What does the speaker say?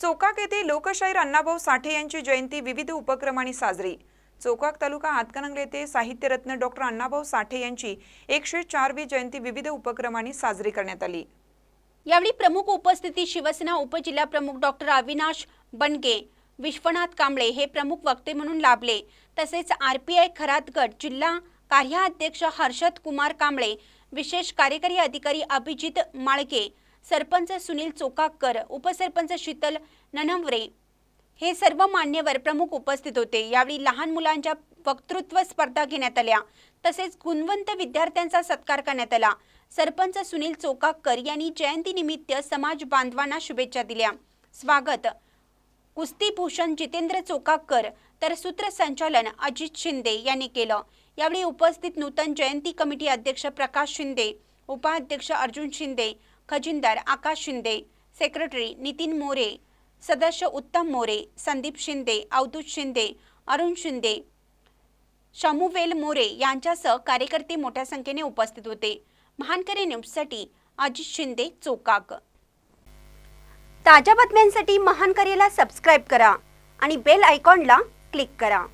चोकाक येथे लोकशाहीर अण्णाभाऊ साठे यांची जयंती विविध उपक्रमांनी साजरी. चोकाक तालुका हातकणंगले येथे साहित्यरत्न डॉक्टर अण्णाभाऊ साठे यांची एकशे चारवी जयंती विविध उपक्रमांनी साजरी करण्यात आली. यावेळी प्रमुख उपस्थिती शिवसेना उपजिल्हा प्रमुख डॉक्टर अविनाश बनगे विश्वनाथ कांबळे हे प्रमुख वक्ते म्हणून लाभले. तसेच आर पी आय खरातगड जिल्हा कार्याध्यक्ष हर्षद कुमार कांबळे विशेष कार्यकारी अधिकारी अभिजित माळके सरपंच सुनील चोकाकर उपसरपंच शीतल ननवरे हे सर्व मान्यवर प्रमुख उपस्थित होते. यावेळी लहान मुलांच्या वक्तृत्व स्पर्धा घेण्यात आल्या. तसेच गुणवंत विद्यार्थ्यांचा सत्कार करण्यात आला. सरपंच सुनील चोकाकर यांनी जयंतीनिमित्त समाज बांधवांना शुभेच्छा दिल्या. स्वागत. कुस्तीभूषण जितेंद्र चोकाकर तर सूत्रसंचालन अजित शिंदे यांनी केलं. यावेळी उपस्थित नूतन जयंती कमिटी अध्यक्ष प्रकाश शिंदे उपाध्यक्ष अर्जुन शिंदे खजिनदार आकाश शिंदे सेक्रेटरी नितीन मोरे सदस्य उत्तम मोरे संदीप शिंदे अवधूत शिंदे अरुण शिंदे शमुवेल मोरे यांच्यासह कार्यकर्ते मोठ्या संख्येने उपस्थित होते. महानकरे न्यूजसाठी अजित शिंदे चोकाक. ताज्या बातम्यांसाठी महानकरेला सबस्क्राईब करा आणि बेल आयकॉनला क्लिक करा.